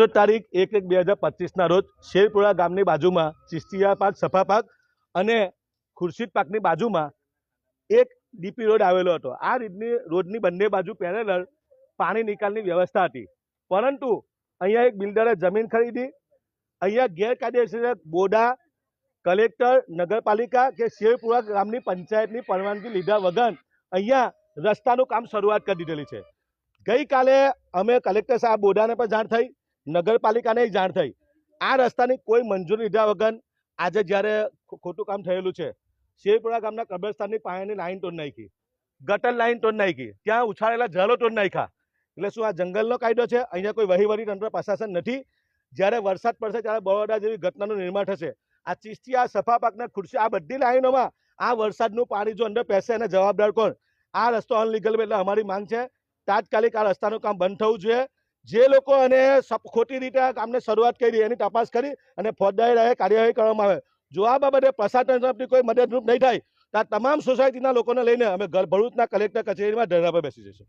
તારીખ એક એક બે હજાર પચીસના રોજ શેરપુરા ગામની બાજુમાં ચિસ્તિયા પાક, સફા પાક અને ખુરશીદ પાકની બાજુમાં એક ડીપી રોડ આવેલો હતો. આ રીતની રોડની બંને બાજુ પેરેલર પાણી નિકાલની વ્યવસ્થા હતી. પરંતુ અહીંયા એક બિલ્ડરે જમીન ખરીદી, અહીંયા ગેરકાયદેસર બોડા, કલેક્ટર, નગરપાલિકા કે શેરપુરા ગામની પંચાયતની પરવાનગી લીધા વગર અહીંયા રસ્તાનું કામ શરૂઆત કરી દીધેલી છે. ગઈકાલે અમે કલેક્ટર સાહેબ બોડાને પણ જાણ થઈ. નગરપાલિકાને જાણ થઈ. આ રસ્તાની કોઈ મંજૂરી લીધા વગર આજે જ્યારે ખોટું કામ થયેલું છે, શેરપુરા ગામના કબ્રસ્તાનની પાયાની લાઈન તોડ નાખી. ગટર લાઈન તોડ નાખી. ત્યાં ઉછાળેલા જળો તોડ નાખ્યા. એટલે શું આ જંગલનો કાયદો છે? અહીંયા કોઈ વહીવટી તંત્ર પ્રશાસન નથી? જ્યારે વરસાદ પડશે ત્યારે બરોડા જેવી ઘટનાનું નિર્માણ થશે. આ ચીસ્તી આ સફા પાકના ખુરશી, આ બધી લાઈનોમાં આ વરસાદનું પાણી જો અંદર પહેશે અને જવાબદાર કોણ? આ રસ્તો અનલીગલ એટલે અમારી માંગ છે. તાત્કાલિક આ રસ્તાનું કામ બંધ થવું જોઈએ. જે લોકો અને ખોટી રીતે આ કામને શરૂઆત કરી, એની તપાસ કરી અને ફોજદારી રાહે કાર્યવાહી કરવામાં આવે. જો આ બાબતે પ્રશાસન તરફથી કોઈ મદદરૂપ નહીં થાય, તો તમામ સોસાયટીના લોકોને લઈને અમે ભરૂચના કલેક્ટર કચેરીમાં ધરણા પર બેસી જઈશું.